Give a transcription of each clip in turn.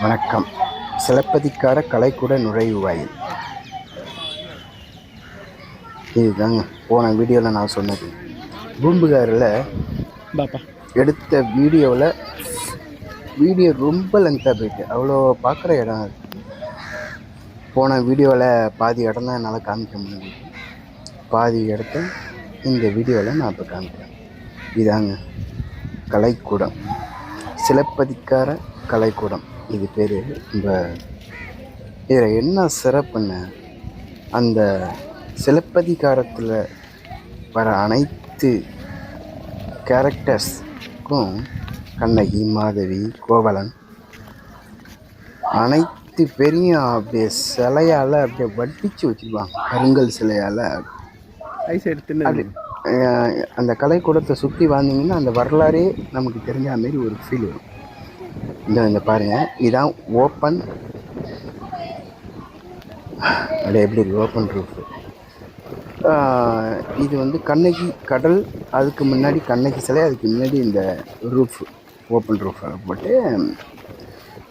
வணக்கம். சிலப்பதிகார கலைக்கூட நுழைவு வாயில். இதுதாங்க போன வீடியோவில் நான் சொன்னது. பூம்புகாரில் எடுத்த வீடியோவில் வீடியோ ரொம்ப லென்த்தாக போயிட்டு அவ்வளோ பார்க்குற இடம் அது. போன வீடியோவில் பாதி இடம் தான் என்னால் காமிக்க முடியுது. பாதி இடத்த இந்த வீடியோவில் நான் இப்போ காமிக்கிறேன். இதாங்க கலைக்கூடம். சிலப்பதிகார கலைக்கூடம். இது பேர். இந்த இதில் என்ன சிறப்புன்னு அந்த சிலப்பதிகாரத்தில் வர அனைத்து கேரக்டர்ஸ்க்கும் கண்ணகி மாதவி கோவலன் அனைத்து பேரையும் அப்படியே சிலையால் அப்படியே வட்டிச்சு வச்சுருப்பாங்க. கருங்கல் சிலையால். அப்படி அந்த கலைக்கூடத்தை சுற்றி வந்தீங்கன்னா அந்த வரலாறே நமக்கு தெரிஞ்ச மாரி ஒரு ஃபீல் வரும். இந்த இந்த பாருங்கள் இதான் ஓப்பன் அப்படியே எப்படி இருக்குது ஓப்பன் ரூஃப் இது வந்து கண்ணகி கடல் அதுக்கு முன்னாடி கண்ணகி சிலை அதுக்கு முன்னாடி இந்த ரூஃப் ஓப்பன் ரூஃப் போட்டு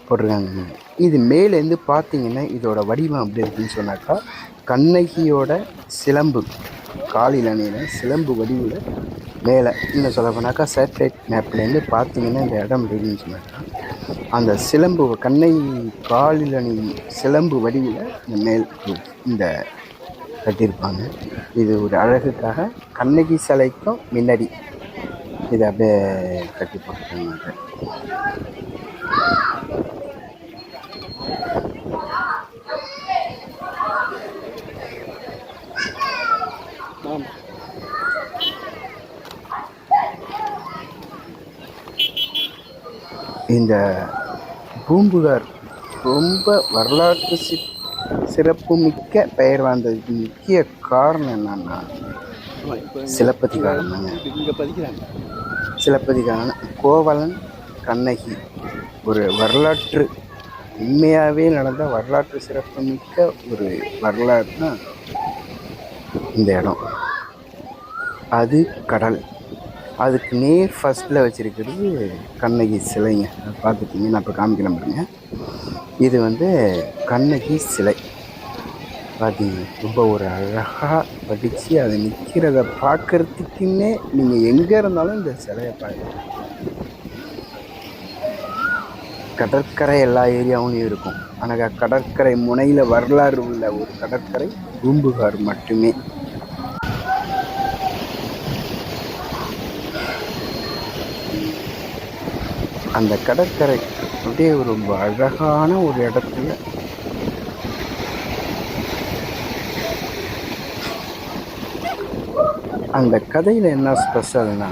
போட்டிருக்காங்க. இது மேலேருந்து பார்த்தீங்கன்னா இதோட வடிவம் அப்படி இருக்குன்னு சொன்னாக்கா கண்ணகியோட சிலம்பு காலில் அணியில் சிலம்பு வடிவில் மேலே. இன்னும் சொல்ல போனாக்கா சேட்டலைட் மேப்லேருந்து பார்த்தீங்கன்னா இந்த இடம் இருக்குன்னு சொன்னாக்கா அந்த சிலம்பு கண்ணகி காலில் அணி சிலம்பு வடிவில் இந்த மேல் இந்த கட்டியிருப்பாங்க. இது ஒரு அழகுக்காக கண்ணகி சிலைக்கும் முன்னாடி இதை அப்படியே கட்டி போட்டுருக்காங்க. இந்த பூம்புகார் ரொம்ப வரலாற்று சி சிறப்புமிக்க பெயர் வந்ததுக்கு முக்கிய காரணம் என்னன்னா சிலப்பதிகாரம் தாங்க. இங்கே சிலப்பதிகாரம் கோவலன் கண்ணகி. ஒரு வரலாற்று உண்மையாகவே நடந்த வரலாற்று சிறப்புமிக்க ஒரு வரலாறு தான் இந்த இடம். அது கடல். அதுக்கு நேர் ஃபஸ்ட்டில் வச்சுருக்கிறது கண்ணகி சிலைங்க. அதை நான் இப்போ காமிக்கிறேன் பாருங்க. இது வந்து கண்ணகி சிலை. பார்த்தீங்க ரொம்ப ஒரு அழகாக படித்து அதை நிற்கிறத பார்க்குறதுக்குன்னே நீங்கள் எங்கே இருந்தாலும் இந்த சிலையை பார்க்கலாம் கடற்கரை எல்லா ஏரியாவுலையும் இருக்கும். ஆனால் கடற்கரை முனையில் வரலாறு உள்ள ஒரு கடற்கரை பூம்புகார் மட்டுமே. அந்த கடற்கரை அப்படியே ரொம்ப அழகான ஒரு இடத்துல அந்த கதையில் என்ன ஸ்பெஷல்னா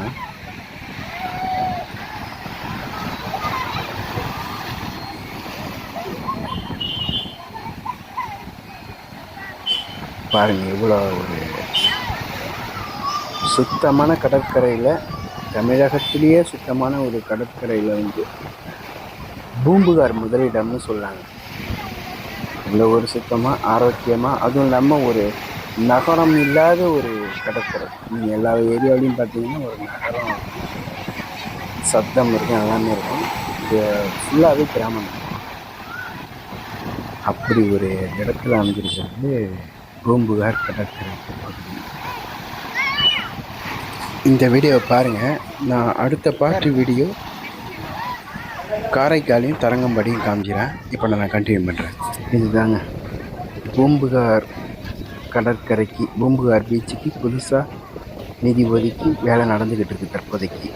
பாருங்க இவ்வளோ ஒரு சுத்தமான கடற்கரையில் தமிழகத்திலேயே சுத்தமான ஒரு கடற்கரையில் வந்து பூம்புகார் முதலிடம்னு சொல்கிறாங்க இவ்வளோ ஒரு சுத்தமாக ஆரோக்கியமாக அதுவும் இல்லாமல் ஒரு நகரம் இல்லாத ஒரு கடற்கரை. நீங்கள் எல்லா ஏரியாவிலையும் பார்த்தீங்கன்னா ஒரு நகரம் சத்தம் இருக்கும் எல்லாமே இருக்கும். இது ஃபுல்லாகவே கிராமம். அப்படி ஒரு இடத்துல அமைஞ்சிருக்கிறது பூம்புகார் கடற்கரை பகுதி. இந்த வீடியோவை பாருங்கள் நான் அடுத்த பாட்டு வீடியோ காரைக்காலையும் தரங்கம்பாடியும் காமிக்கிறேன். இப்போ நான் கண்டினியூ பண்ணுறேன் இதுதாங்க. பூம்புகார் கடற்கரைக்கு பூம்புகார் பீச்சுக்கு புதுசாக நிதி ஒதுக்கி வேலை நடந்துக்கிட்டு இருக்குது தற்போதைக்கு.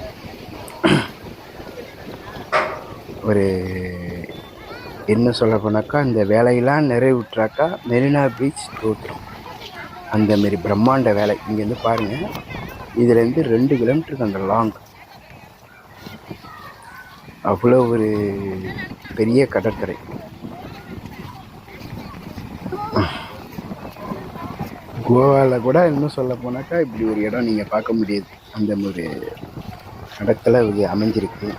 ஒரு என்ன சொல்ல போனாக்கா இந்த வேலையெல்லாம் நிறைவுற்றாக்கா மெரினா பீச் தோற்றும். அந்தமாரி பிரம்மாண்ட வேலை. இங்கேருந்து பாருங்கள் இதுலேருந்து ரெண்டு கிலோமீட்டருக்கு அந்த லாங் அவ்வளோ ஒரு பெரிய கடற்கரை. கோவாவில் கூட இன்னும் சொல்ல போனாக்கா இப்படி ஒரு இடம் நீங்கள் பார்க்க முடியாது. அந்த ஒரு இடத்துல இது அமைஞ்சிருக்கு.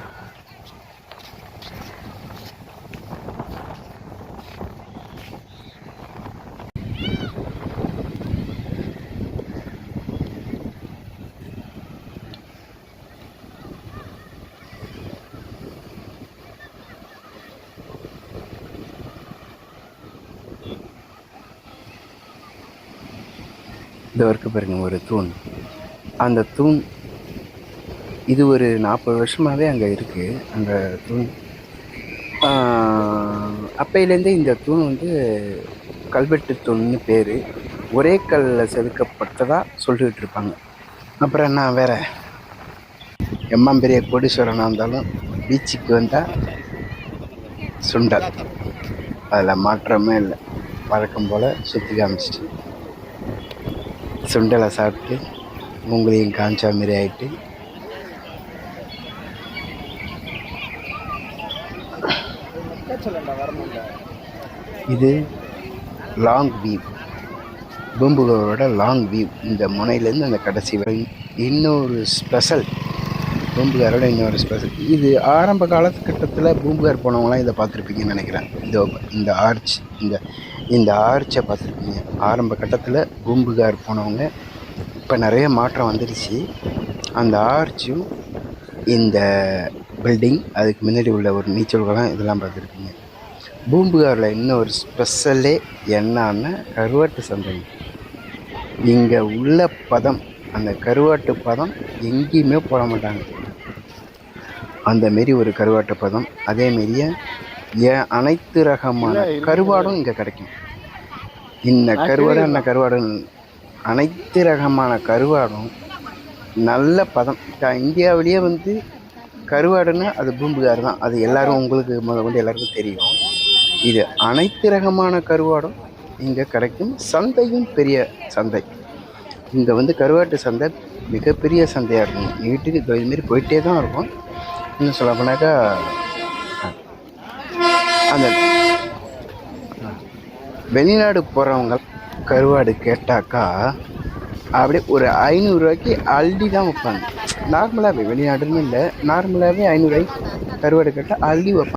இந்த வரைக்கும் பாருங்கள் ஒரு தூண். அந்த தூண் இது ஒரு நாற்பது வருஷமாகவே அங்கே இருக்குது அந்த தூண். அப்பையிலேருந்தே இந்த தூண் வந்து கல்வெட்டு தூண்னு பேர். ஒரே கல்லில் செதுக்கப்பட்டதாக சொல்லிக்கிட்டு இருப்பாங்க. அப்புறம் என்ன வேறு எம்மாம் பெரிய கோடீஸ்வரனாக இருந்தாலும் பீச்சுக்கு வந்தால் சுண்டல். அதில் மாற்றமே இல்லை. வழக்கம் போல் சுற்றி காமிச்சிட்டு சுண்டலை சாப்பிட்டு உங்களையும் காஞ்சா மாரி ஆகிட்டு இது லாங் வியூ பூம்புகாரோட லாங் வியூ இந்த முனையிலேருந்து அந்த கடைசி வரை இன்னொரு ஸ்பெஷல் பூம்புகாரோட இன்னொரு ஸ்பெஷல் இது ஆரம்ப காலத்துக்கட்டத்தில் பூம்புகார் போனவங்களாம் இதை பார்த்துருப்பீங்கன்னு நினைக்கிறேன். இந்த இந்த ஆர்ச் இந்த இந்த ஆர்ச்சை பார்த்துருப்பீங்க ஆரம்ப கட்டத்தில் பூம்புகார் போனவங்க இப்போ நிறைய மாற்றம் வந்துடுச்சு அந்த ஆர்ச்சும் இந்த பில்டிங் அதுக்கு முன்னாடி உள்ள ஒரு நீச்சல் குளம் இதெல்லாம் பார்த்துருப்பீங்க பூம்புகாரில் இன்னொரு ஸ்பெஷலே என்னன்னா கருவாட்டு சந்தை. இங்கே உள்ள பதம் அந்த கருவாட்டு பதம் எங்கேயுமே போட மாட்டாங்க. அந்த மாரி ஒரு கருவாட்டு பதம் அதேமாரியே ஏன் அனைத்து ரகமான கருவாடும் இங்கே கிடைக்கும். இந்த கருவாடு அந்த கருவாடும் அனைத்து ரகமான கருவாடும் நல்ல பதம். இந்தியாவிலேயே வந்து கருவாடுன்னா அது பூம்புகார் தான். அது எல்லாரும் உங்களுக்கு முத கொண்டு எல்லாருக்கும் தெரியும். இது அனைத்து ரகமான கருவாடும் இங்கே கிடைக்கும். சந்தையும் பெரிய சந்தை. இங்கே வந்து கருவாட்டு சந்தை மிகப்பெரிய சந்தையாக இருக்கும். நீட்டுக்கு இது மாரி போயிட்டே தான் இருக்கும். இன்னும் சொல்ல போனாக்கா அந்த வெளிநாடு போகிறவங்க கருவாடு கேட்டாக்கா அப்படியே ஒரு ஐநூறுரூவாய்க்கு அள்ளி தான் வைப்பாங்க. நார்மலாகவே வெளிநாடுன்னு இல்லை நார்மலாகவே ஐநூறுரூவாய்க்கு கருவாடு கேட்டால் அள்ளி வைப்பாங்க.